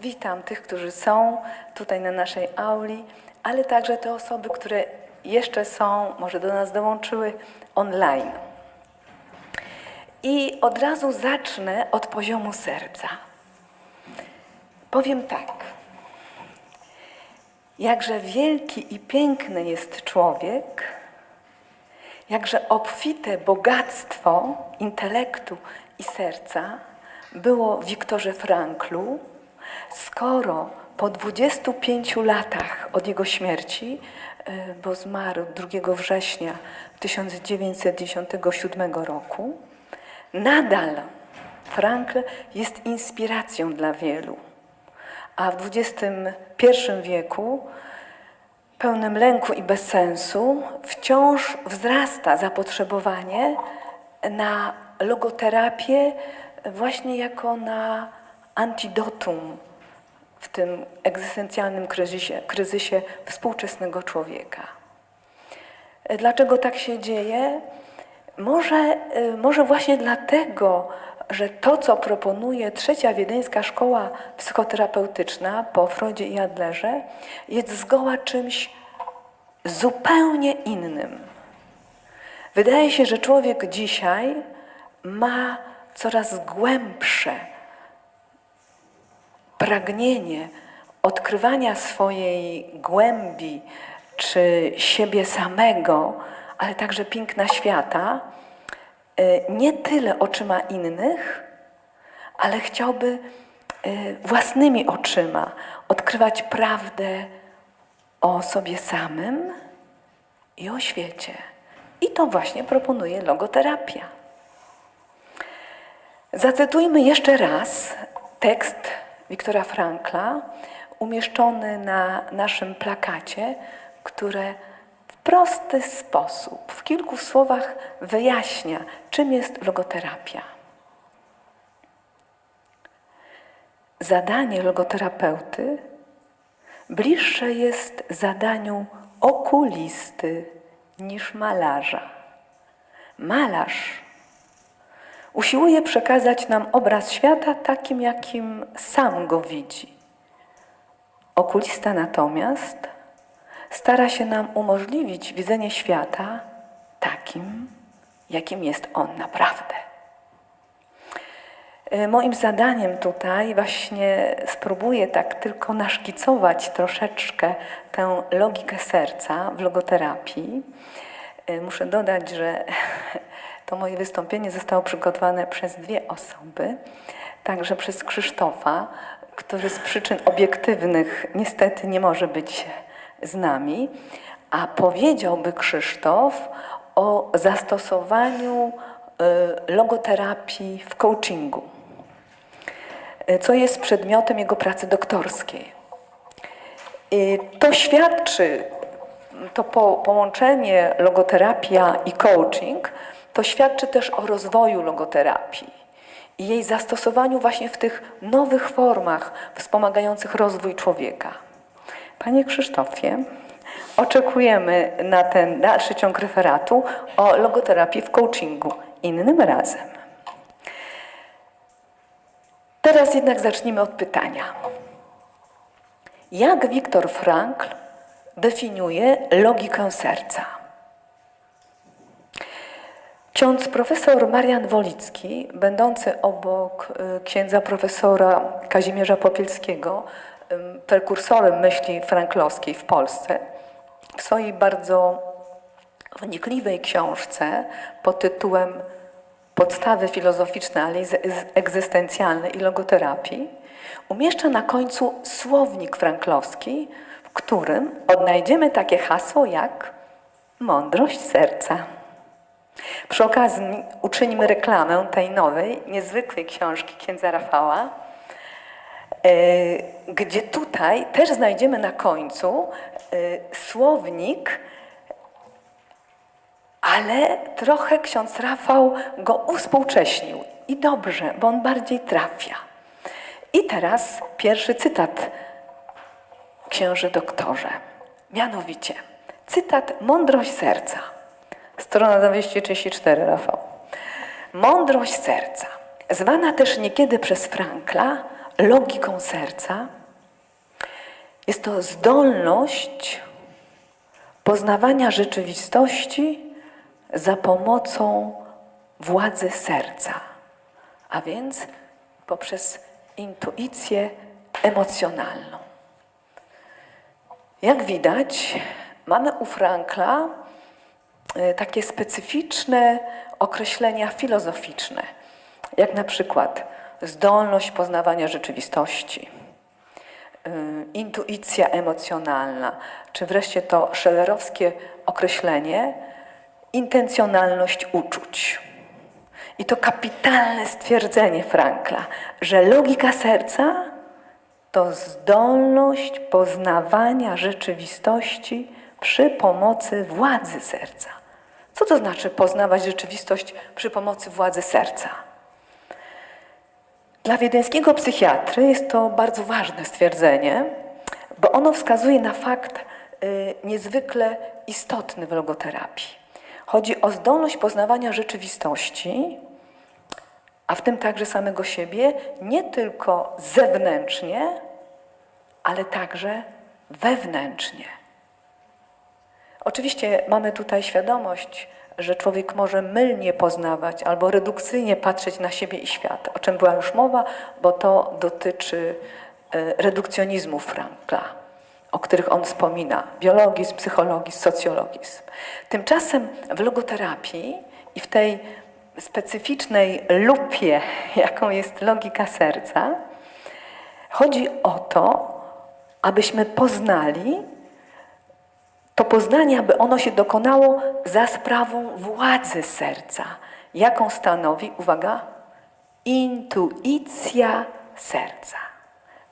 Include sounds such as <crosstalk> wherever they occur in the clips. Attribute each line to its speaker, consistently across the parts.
Speaker 1: Witam tych, którzy są tutaj na naszej auli, ale także te osoby, które jeszcze są, może do nas dołączyły online. I od razu zacznę od poziomu serca. Powiem tak. Jakże wielki i piękny jest człowiek, jakże obfite bogactwo intelektu i serca było Wiktorze Franklu, skoro po 25 latach od jego śmierci, e, bo zmarł 2 września 1997 roku, nadal Frankl jest inspiracją dla wielu. A w XXI wieku, pełnym lęku i bezsensu, wciąż wzrasta zapotrzebowanie na logoterapię właśnie jako na antidotum w tym egzystencjalnym kryzysie, kryzysie współczesnego człowieka. Dlaczego tak się dzieje? Może, y, może właśnie dlatego, że to, co proponuje trzecia wiedeńska szkoła psychoterapeutyczna po Freudzie i Adlerze, jest zgoła czymś zupełnie innym. Wydaje się, że człowiek dzisiaj ma coraz głębsze pragnienie odkrywania swojej głębi czy siebie samego, ale także piękna świata, y, nie tyle oczyma innych, ale chciałby y, własnymi oczyma odkrywać prawdę o sobie samym i o świecie. I to właśnie proponuje logoterapia. Zacytujmy jeszcze raz tekst Wiktora Frankla, umieszczony na naszym plakacie, które w prosty sposób, w kilku słowach wyjaśnia, czym jest logoterapia. Zadanie logoterapeuty bliższe jest zadaniu okulisty niż malarza. Malarz usiłuje przekazać nam obraz świata takim, jakim sam go widzi. Okulista natomiast stara się nam umożliwić widzenie świata takim, jakim jest on naprawdę. E, Moim zadaniem tutaj właśnie spróbuję tak tylko naszkicować troszeczkę tę logikę serca w logoterapii. E, Muszę dodać, że <laughs> to moje wystąpienie zostało przygotowane przez dwie osoby, także przez Krzysztofa, który z przyczyn obiektywnych niestety nie może być z nami, a powiedziałby Krzysztof o zastosowaniu y, logoterapii w coachingu, y, co jest przedmiotem jego pracy doktorskiej. Y, To świadczy, to po, połączenie logoterapia i coaching, to świadczy też o rozwoju logoterapii i jej zastosowaniu właśnie w tych nowych formach wspomagających rozwój człowieka. Panie Krzysztofie, oczekujemy na ten dalszy ciąg referatu o logoterapii w coachingu innym razem. Teraz jednak zacznijmy od pytania. Jak Viktor Frankl definiuje logikę serca? Ksiądz profesor Marian Wolicki, będący obok y, księdza profesora Kazimierza Popielskiego, prekursorem myśli franklowskiej w Polsce, w swojej bardzo wnikliwej książce pod tytułem Podstawy filozoficzne, z- egzystencjalne i logoterapii, umieszcza na końcu słownik franklowski, w którym odnajdziemy takie hasło jak mądrość serca. Przy okazji uczynimy reklamę tej nowej, niezwykłej książki księdza Rafała, e, gdzie tutaj też znajdziemy na końcu e, słownik, ale trochę ksiądz Rafał go uspółcześnił. I dobrze, bo on bardziej trafia. I teraz pierwszy cytat, księże doktorze. Mianowicie, cytat Mądrość serca. Strona 234, Rafał. Mądrość serca, zwana też niekiedy przez Frankla logiką serca, jest to zdolność poznawania rzeczywistości za pomocą władzy serca, a więc poprzez intuicję emocjonalną. Jak widać, mamy u Frankla takie specyficzne określenia filozoficzne, jak na przykład zdolność poznawania rzeczywistości, y, intuicja emocjonalna, czy wreszcie to szellerowskie określenie intencjonalność uczuć. I to kapitalne stwierdzenie Frankla, że logika serca to zdolność poznawania rzeczywistości przy pomocy władzy serca. Co to znaczy poznawać rzeczywistość przy pomocy władzy serca? Dla wiedeńskiego psychiatry jest to bardzo ważne stwierdzenie, bo ono wskazuje na fakt y, niezwykle istotny w logoterapii. Chodzi o zdolność poznawania rzeczywistości, a w tym także samego siebie, nie tylko zewnętrznie, ale także wewnętrznie. Oczywiście mamy tutaj świadomość, że człowiek może mylnie poznawać albo redukcyjnie patrzeć na siebie i świat, o czym była już mowa, bo to dotyczy e, redukcjonizmu Frankla, o których on wspomina, biologizm, psychologizm, socjologizm. Tymczasem w logoterapii i w tej specyficznej lupie, <laughs> jaką jest logika serca, chodzi o to, abyśmy poznali to poznanie, aby ono się dokonało za sprawą władzy serca, jaką stanowi, uwaga, intuicja serca.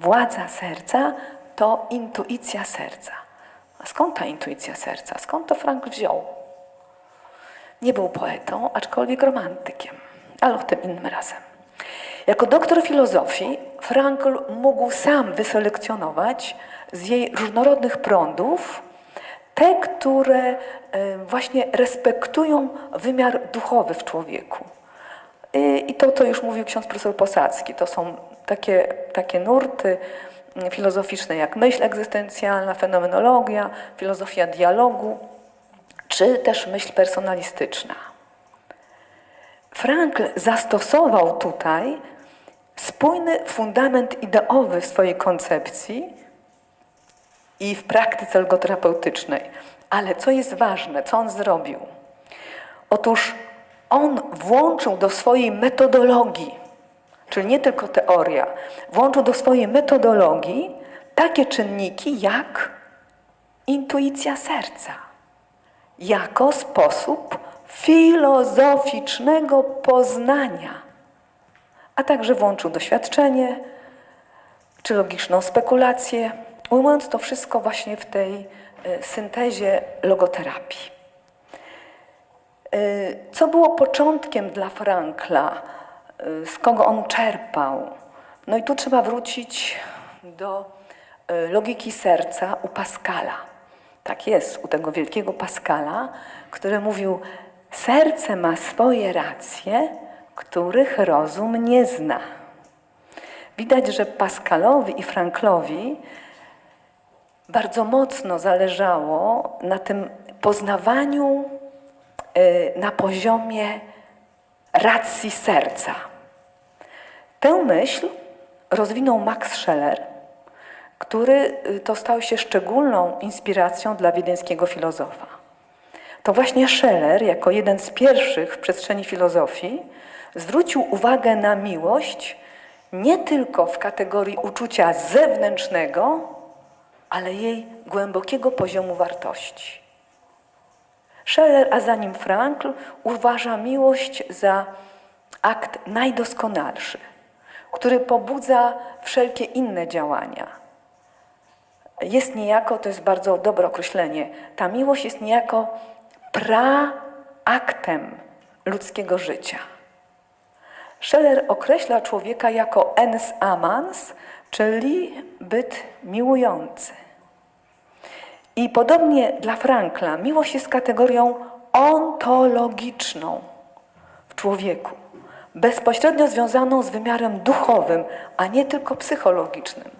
Speaker 1: Władza serca to intuicja serca. A skąd ta intuicja serca? Skąd to Frank wziął? Nie był poetą, aczkolwiek romantykiem, ale o tym innym razem. Jako doktor filozofii Frankl mógł sam wyselekcjonować z jej różnorodnych prądów te, które e, właśnie respektują wymiar duchowy w człowieku. I to, co już mówił ksiądz profesor Posadzki, to są takie, takie nurty mm, filozoficzne jak myśl egzystencjalna, fenomenologia, filozofia dialogu, czy też myśl personalistyczna. Frankl zastosował tutaj spójny fundament ideowy w swojej koncepcji i w praktyce logoterapeutycznej. Ale co jest ważne, co on zrobił? Otóż on włączył do swojej metodologii, czyli nie tylko teoria, włączył do swojej metodologii takie czynniki jak intuicja serca, jako sposób filozoficznego poznania, a także włączył doświadczenie czy logiczną spekulację, ujmując to wszystko właśnie w tej e, syntezie logoterapii. E, co było początkiem dla Frankla? E, z kogo on czerpał? No i tu trzeba wrócić do logiki serca u Pascala. Tak jest, u tego wielkiego Pascala, który mówił: Serce ma swoje racje, których rozum nie zna. Widać, że Pascalowi i Franklowi bardzo mocno zależało na tym poznawaniu y, na poziomie racji serca. Tę myśl rozwinął Max Scheler, który y, to stał się szczególną inspiracją dla wiedeńskiego filozofa. To właśnie Scheler, jako jeden z pierwszych w przestrzeni filozofii, zwrócił uwagę na miłość nie tylko w kategorii uczucia zewnętrznego, ale jej głębokiego poziomu wartości. Scheller, a za nim Frankl, uważa miłość za akt najdoskonalszy, który pobudza wszelkie inne działania. Jest niejako, to jest bardzo dobre określenie, ta miłość jest niejako praaktem ludzkiego życia. Scheller określa człowieka jako ens amans, czyli byt miłujący. I podobnie dla Frankla, miłość jest kategorią ontologiczną w człowieku. bezpośrednio związaną z wymiarem duchowym, a nie tylko psychologicznym.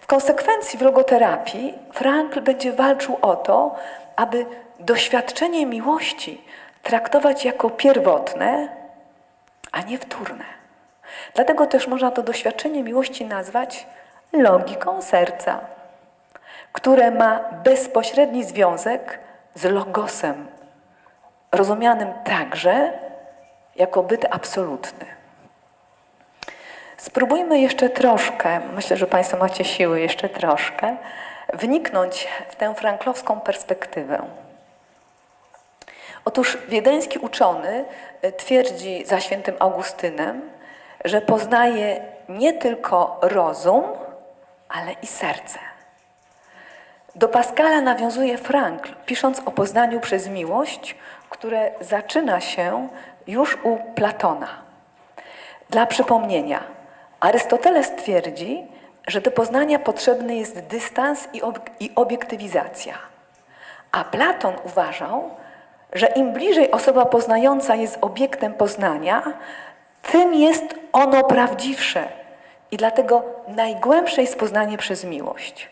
Speaker 1: W konsekwencji w logoterapii Frankl będzie walczył o to, aby doświadczenie miłości traktować jako pierwotne, a nie wtórne. Dlatego też można to doświadczenie miłości nazwać logiką serca, które ma bezpośredni związek z logosem, rozumianym także jako byt absolutny. Spróbujmy jeszcze troszkę, myślę, że Państwo macie siły jeszcze troszkę, wniknąć w tę franklowską perspektywę. Otóż wiedeński uczony twierdzi za świętym Augustynem, że poznaje nie tylko rozum, ale i serce. Do Pascala nawiązuje Frankl, pisząc o poznaniu przez miłość, które zaczyna się już u Platona. Dla przypomnienia, Arystoteles twierdzi, że do poznania potrzebny jest dystans i, ob i obiektywizacja. A Platon uważał, że im bliżej osoba poznająca jest obiektem poznania, tym jest ono prawdziwsze i dlatego najgłębsze jest poznanie przez miłość.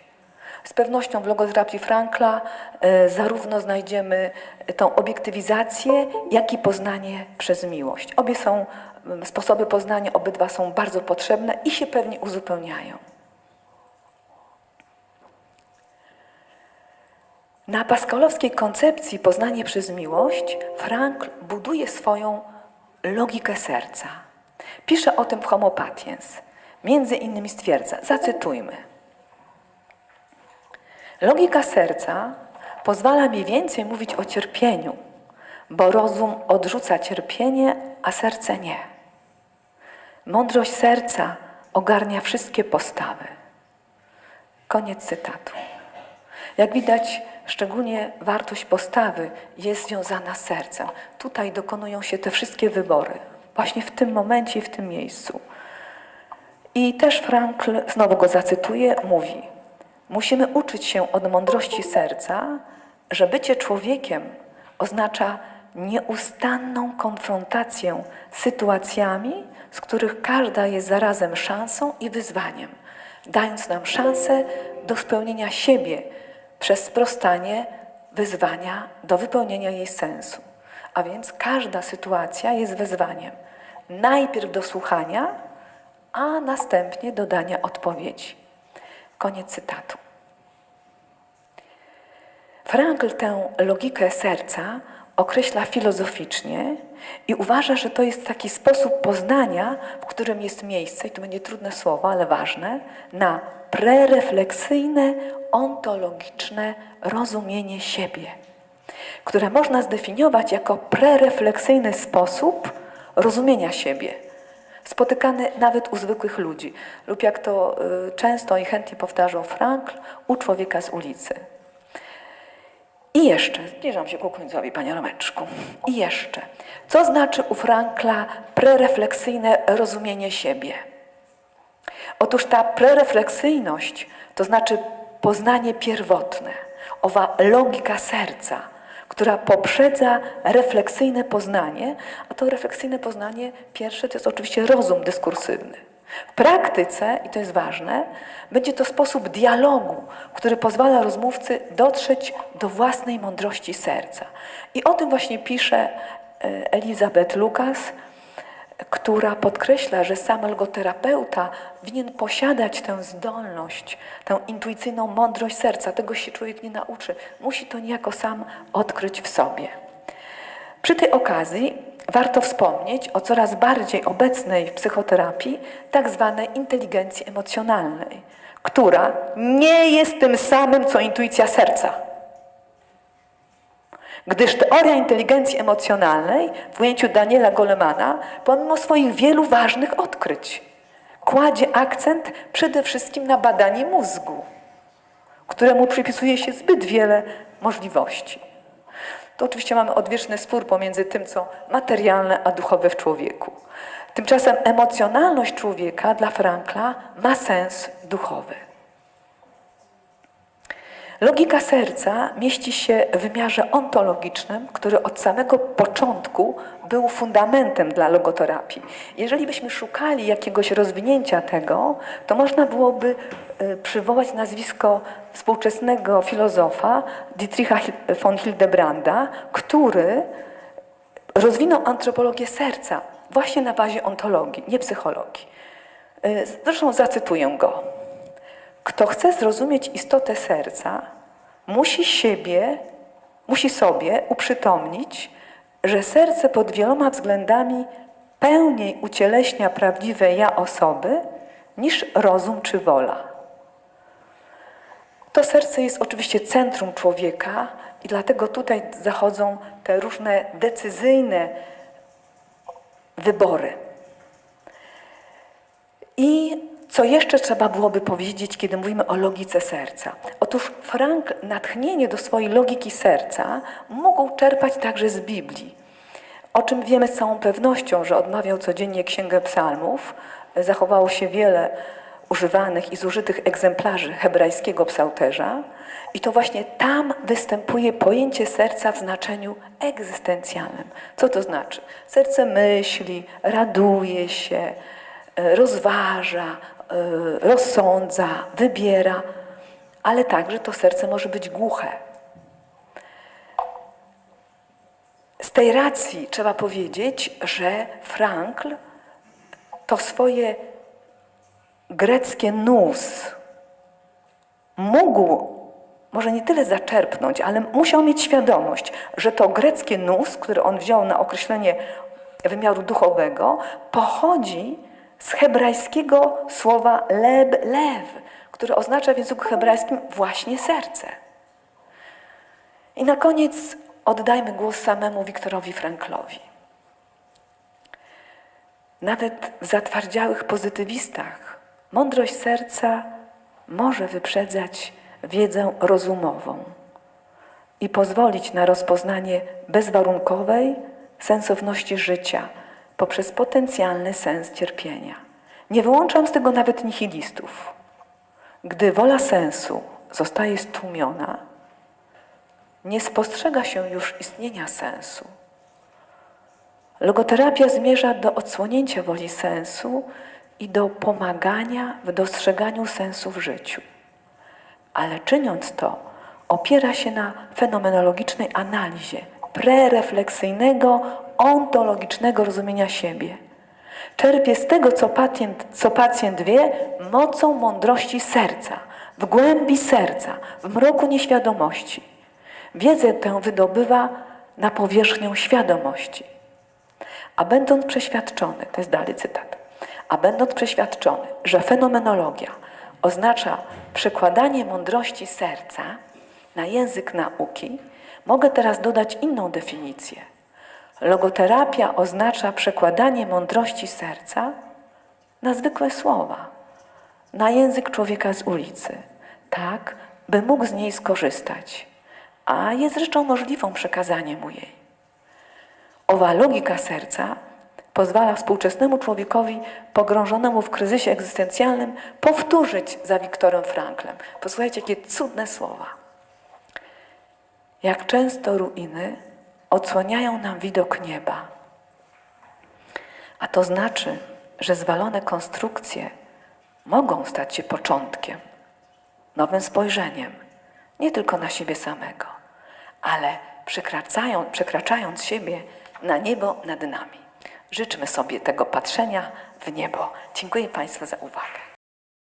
Speaker 1: Z pewnością w logoterapii Frankla e, zarówno znajdziemy tą obiektywizację, jak i poznanie przez miłość. Obie są sposoby poznania, obydwa są bardzo potrzebne i się pewnie uzupełniają. Na paskalowskiej koncepcji poznanie przez miłość Frankl buduje swoją logikę serca. Pisze o tym w Homo Patiens. Między innymi stwierdza, zacytujmy. Logika serca pozwala mi więcej mówić o cierpieniu, bo rozum odrzuca cierpienie, a serce nie. Mądrość serca ogarnia wszystkie postawy. Koniec cytatu. Jak widać, szczególnie wartość postawy jest związana z sercem. Tutaj dokonują się te wszystkie wybory, właśnie w tym momencie i w tym miejscu. I też Frankl, znowu go zacytuję, mówi: Musimy uczyć się od mądrości serca, że bycie człowiekiem oznacza nieustanną konfrontację z sytuacjami, z których każda jest zarazem szansą i wyzwaniem, dając nam szansę do spełnienia siebie przez sprostanie wyzwania do wypełnienia jej sensu. A więc każda sytuacja jest wezwaniem. Najpierw do słuchania, a następnie do dania odpowiedzi. Koniec cytatu. Frankl tę logikę serca określa filozoficznie i uważa, że to jest taki sposób poznania, w którym jest miejsce, i to będzie trudne słowo, ale ważne, na prerefleksyjne, ontologiczne rozumienie siebie, które można zdefiniować jako prerefleksyjny sposób rozumienia siebie, spotykany nawet u zwykłych ludzi, lub jak to y, często i chętnie powtarzał Frankl, u człowieka z ulicy. I jeszcze, zbliżam się ku końcowi, Panie Romeczku. I jeszcze, co znaczy u Frankla prerefleksyjne rozumienie siebie? Otóż ta prerefleksyjność to znaczy poznanie pierwotne, owa logika serca, która poprzedza refleksyjne poznanie, a to refleksyjne poznanie pierwsze to jest oczywiście rozum dyskursywny. W praktyce, i to jest ważne, będzie to sposób dialogu, który pozwala rozmówcy dotrzeć do własnej mądrości serca. I o tym właśnie pisze e, Elizabeth Lucas, która podkreśla, że sam logoterapeuta winien posiadać tę zdolność, tę intuicyjną mądrość serca. Tego się człowiek nie nauczy. Musi to niejako sam odkryć w sobie. Przy tej okazji warto wspomnieć o coraz bardziej obecnej w psychoterapii tak zwanej inteligencji emocjonalnej, która nie jest tym samym, co intuicja serca. Gdyż teoria inteligencji emocjonalnej w ujęciu Daniela Golemana, pomimo swoich wielu ważnych odkryć, kładzie akcent przede wszystkim na badanie mózgu, któremu przypisuje się zbyt wiele możliwości. To oczywiście mamy odwieczny spór pomiędzy tym, co materialne, a duchowe w człowieku. Tymczasem emocjonalność człowieka dla Frankla ma sens duchowy. Logika serca mieści się w wymiarze ontologicznym, który od samego początku był fundamentem dla logoterapii. Jeżeli byśmy szukali jakiegoś rozwinięcia tego, to można byłoby y, przywołać nazwisko współczesnego filozofa Dietricha von Hildebranda, który rozwinął antropologię serca właśnie na bazie ontologii, nie psychologii. Y, Zresztą zacytuję go. Kto chce zrozumieć istotę serca, musi siebie, musi sobie uprzytomnić, że serce pod wieloma względami pełniej ucieleśnia prawdziwe ja osoby niż rozum czy wola. To serce jest oczywiście centrum człowieka i dlatego tutaj zachodzą te różne decyzyjne wybory. I co jeszcze trzeba byłoby powiedzieć, kiedy mówimy o logice serca? Otóż Frank natchnienie do swojej logiki serca mógł czerpać także z Biblii, o czym wiemy z całą pewnością, że odmawiał codziennie Księgę Psalmów. Zachowało się wiele używanych i zużytych egzemplarzy hebrajskiego psałterza i to właśnie tam występuje pojęcie serca w znaczeniu egzystencjalnym. Co to znaczy? Serce myśli, raduje się, e, rozważa, rozsądza, wybiera, ale także to serce może być głuche. Z tej racji trzeba powiedzieć, że Frankl to swoje greckie nous mógł może nie tyle zaczerpnąć, ale musiał mieć świadomość, że to greckie nous, które on wziął na określenie wymiaru duchowego, pochodzi z hebrajskiego słowa leb, lew, które oznacza w języku hebrajskim właśnie serce. I na koniec oddajmy głos samemu Wiktorowi Franklowi. Nawet w zatwardziałych pozytywistach mądrość serca może wyprzedzać wiedzę rozumową i pozwolić na rozpoznanie bezwarunkowej sensowności życia poprzez potencjalny sens cierpienia. Nie wyłączam z tego nawet nihilistów. Gdy wola sensu zostaje stłumiona, nie spostrzega się już istnienia sensu. Logoterapia zmierza do odsłonięcia woli sensu i do pomagania w dostrzeganiu sensu w życiu. Ale czyniąc to, opiera się na fenomenologicznej analizie prerefleksyjnego, ontologicznego rozumienia siebie. Czerpie z tego, co pacjent, co pacjent wie, mocą mądrości serca, w głębi serca, w mroku nieświadomości. Wiedzę tę wydobywa na powierzchnię świadomości. A będąc przeświadczony, to jest dalej cytat, a będąc przeświadczony, że fenomenologia oznacza przekładanie mądrości serca na język nauki, mogę teraz dodać inną definicję. Logoterapia oznacza przekładanie mądrości serca na zwykłe słowa, na język człowieka z ulicy, tak, by mógł z niej skorzystać, a jest rzeczą możliwą przekazanie mu jej. Owa logika serca pozwala współczesnemu człowiekowi pogrążonemu w kryzysie egzystencjalnym powtórzyć za Wiktorem Franklem. Posłuchajcie, jakie cudne słowa. Jak często ruiny odsłaniają nam widok nieba. A to znaczy, że zwalone konstrukcje mogą stać się początkiem, nowym spojrzeniem, nie tylko na siebie samego, ale przekraczając, przekraczając siebie na niebo nad nami. Życzmy sobie tego patrzenia w niebo. Dziękuję Państwu za uwagę.